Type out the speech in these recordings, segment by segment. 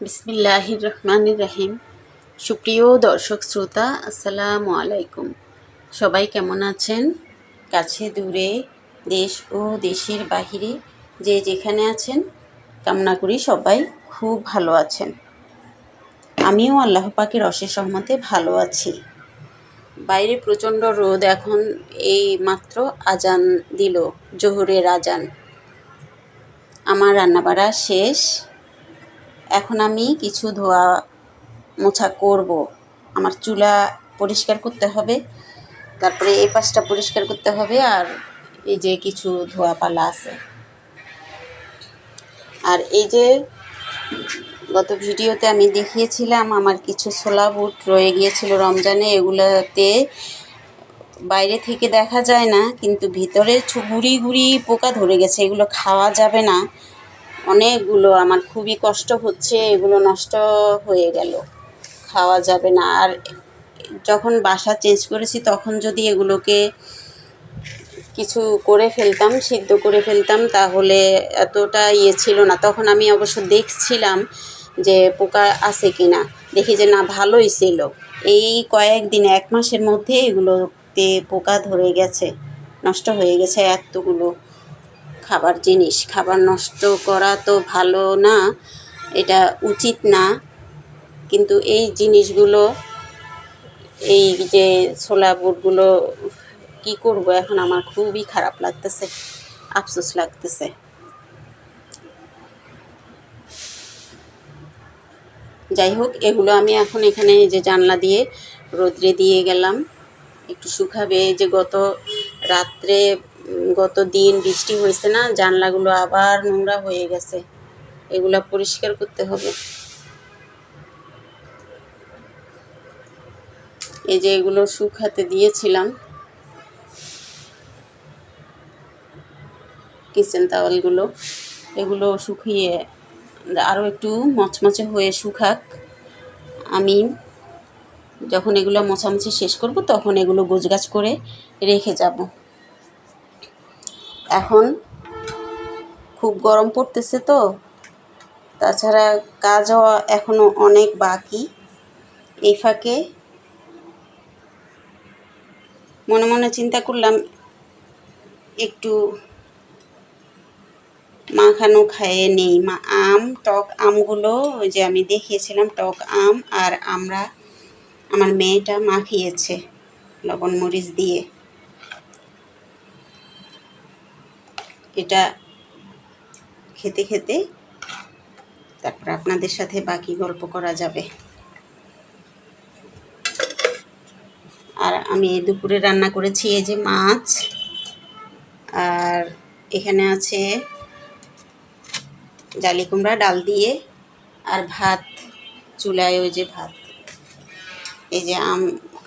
বিসমিল্লাহির রহমানির রহিম সুপ্রিয় দর্শক শ্রোতা, আসসালামু আলাইকুম। সবাই কেমন আছেন? কাছে, দূরে, দেশ ও দেশের বাহিরে যে যেখানে আছেন, কামনা করি সবাই খুব ভালো আছেন। আমিও আল্লাহ পাকের অশেষ সহমতে ভালো আছি। বাইরে প্রচণ্ড রোদ, এখন এই মাত্র আজান দিল, জোহরের আজান। আমার রান্নাবাড়া শেষ। এখন আমি কিছু ধোয়া মোছা করব। আমার চুলা পরিষ্কার করতে হবে, তারপরে এই পাশটা পরিষ্কার করতে হবে আর এই যে কিছু ধোয়া পালা আছে। আর এই যে গত ভিডিওতে আমি দেখিয়েছিলাম আমার কিছু ছোলা বুট রয়ে গিয়েছিল রমজানে, এগুলোতে বাইরে থেকে দেখা যায় না, কিন্তু ভিতরে গুড়ি গুড়ি পোকা ধরে গেছে, এগুলো খাওয়া যাবে না। অনেকগুলো, আমার খুবই কষ্ট হচ্ছে, এগুলো নষ্ট হয়ে গেল। খাওয়া যাবে না। আর যখন বাসা চেঞ্জ করেছি, তখন যদি এগুলোকে কিছু করে ফেলতাম, সিদ্ধ করে ফেলতাম, তাহলে এতটা ইয়ে ছিল না। তখন আমি অবশ্য দেখছিলাম যে পোকা আছে কি না দেখি যে না, ভালোই ছিল। এই কয়েকদিন, এক মাসের মধ্যে এগুলোতে পোকা ধরে গেছে, নষ্ট হয়ে গেছে এতগুলো। খাবার জিনিস। খাবার নষ্ট করা তো ভালো না, এটা উচিত না। কিন্তু এই জিনিসগুলো, এই যে ছোলা বুটগুলো কি করব এখন আমার খুবই খারাপ লাগতেছে, আফসোস লাগতেছে। যাই হোক, এগুলো আমি এখন এখানে যে জানলা দিয়ে রোদ্রে দিয়ে গেলাম। একটু শুকাবে যে গত রাত্রে গত দিন বৃষ্টি হয়েছে না, জানলাগুলো আবার নোংরা হয়ে গেছে। এগুলা পরিষ্কার করতে হবে। এই যে এগুলো শুকাতে দিয়েছিলাম। কিচেন টাওয়ালগুলো, এগুলো শুকিয়ে আরও একটু মচমচে হয়ে শুকাক। আমি যখন এগুলো মোছামুছি শেষ করব, তখন এগুলো গোছগাছ করে রেখে যাব। এখন খুব গরম পড়তেছে তো। তাছাড়া কাজও এখনও অনেক বাকি। এই ফাঁকে মনে মনে চিন্তা করলাম, একটু মাখানো খাইয়ে নেই। মা, আম, টক আমগুলো ওই যে আমি দেখিয়েছিলাম, টক আম আর আমরা, আমার মেয়েটা মাখিয়েছে লবণ মরিচ দিয়ে। এটা খেতে খেতে তারপর আপনাদের সাথে বাকি গল্প করা যাবে। আর আমি দুপুরে রান্না করেছি এই যে মাছ, আর এখানে আছে জালি কুমড়া, ডাল দিয়ে, আর ভাত, চুলায় ওই যে ভাত। এই যে আম,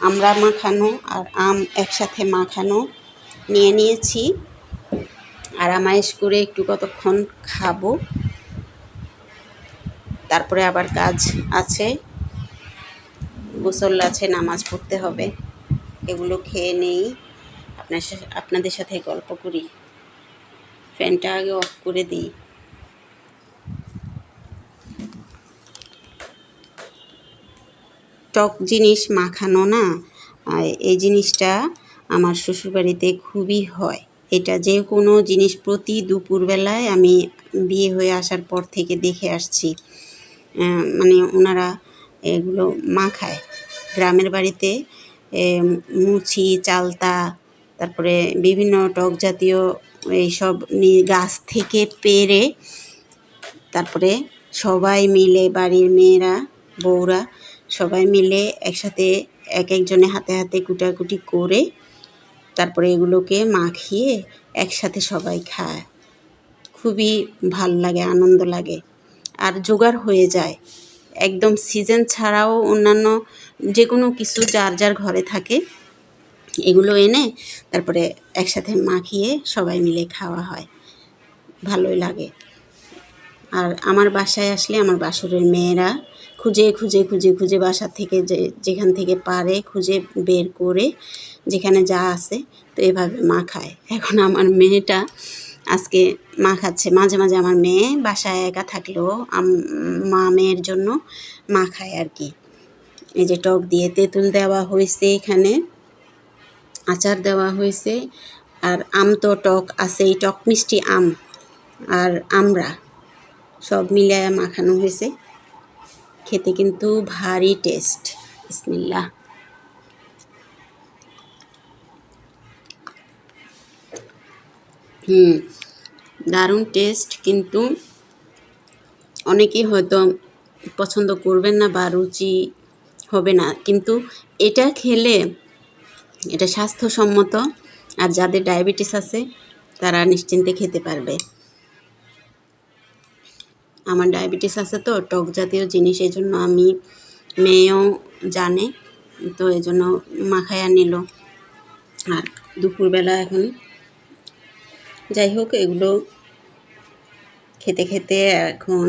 আমরা মাখানো আর আম একসাথে মাখানো নিয়ে নিয়েছি। আর আমায়েশ করে একটু কতক্ষণ খাব? তারপরে আবার কাজ আছে। গোসল আছে, নামাজ পড়তে হবে। এগুলো খেয়ে নেই। আপনার আপনাদের সাথে গল্প করি। ফ্যানটা আগে অফ করে দিই। টক জিনিস মাখানো না? এই জিনিসটা আমার শ্বশুরবাড়িতে খুবই হয়। এটা যে কোনো জিনিস প্রতি দুপুরবেলায় আমি বিয়ে হয়ে আসার পর থেকে দেখে আসছি। মানে ওনারা এগুলো মাখায়। গ্রামের বাড়িতে মুচি চালতা, তারপরে বিভিন্ন টক জাতীয় এইসব গাছ থেকে পেরে তারপরে সবাই মিলে, বাড়ির মেয়েরা, বউরা সবাই মিলে একসাথে এক একজনে হাতে হাতে কুটাকুটি করে তারপরে এগুলোকে মাখিয়ে একসাথে সবাই খায়। খুবই ভালো লাগে, আনন্দ লাগে। আর জোগাড় হয়ে যায়। একদম সিজন ছাড়াও অন্যান্য যে কোনো কিছু যার যার ঘরে থাকে, এগুলো এনে তারপরে একসাথে মাখিয়ে সবাই মিলে খাওয়া হয়। ভালোই লাগে। আর আমার বাসায় আসলে আমার বাসুরের মেয়েরা খুঁজে খুঁজে খুঁজে খুঁজে বাসা থেকে যে, যেখান থেকে পারে খুঁজে বের করে যেখানে যা আছে তো এভাবে মা খায়। এখন আমার মেয়েটা আজকে মা খাচ্ছে। মাঝে মাঝে আমার মেয়ে বাসায় একা থাকলেও মা মেয়ের জন্য মা খায় আর কি। এই যে টক দিয়ে তেঁতুল দেওয়া হয়েছে এখানে, আচার দেওয়া হয়েছে, আর আম তো টক আছেই, টক মিষ্টি আম, আর আমরা সব মিলে মাখানো হয়েছে। খেতে কিন্তু ভারী টেস্ট বিসমিল্লা হুম, দারুণ টেস্ট কিন্তু অনেকেই হয়তো পছন্দ করবেন না বা রুচি হবে না। কিন্তু এটা খেলে এটা স্বাস্থ্যসম্মত আর যাদের ডায়াবেটিস আছে, তারা নিশ্চিন্তে খেতে পারবে। আমার ডায়াবেটিস আছে তো, টক জাতীয় জিনিস, এই জন্য আমি মেয়েও জানে, তো এই জন্য মাখায়া নিল। আর দুপুরবেলা এখন যাই হোক, এগুলো খেতে খেতে এখন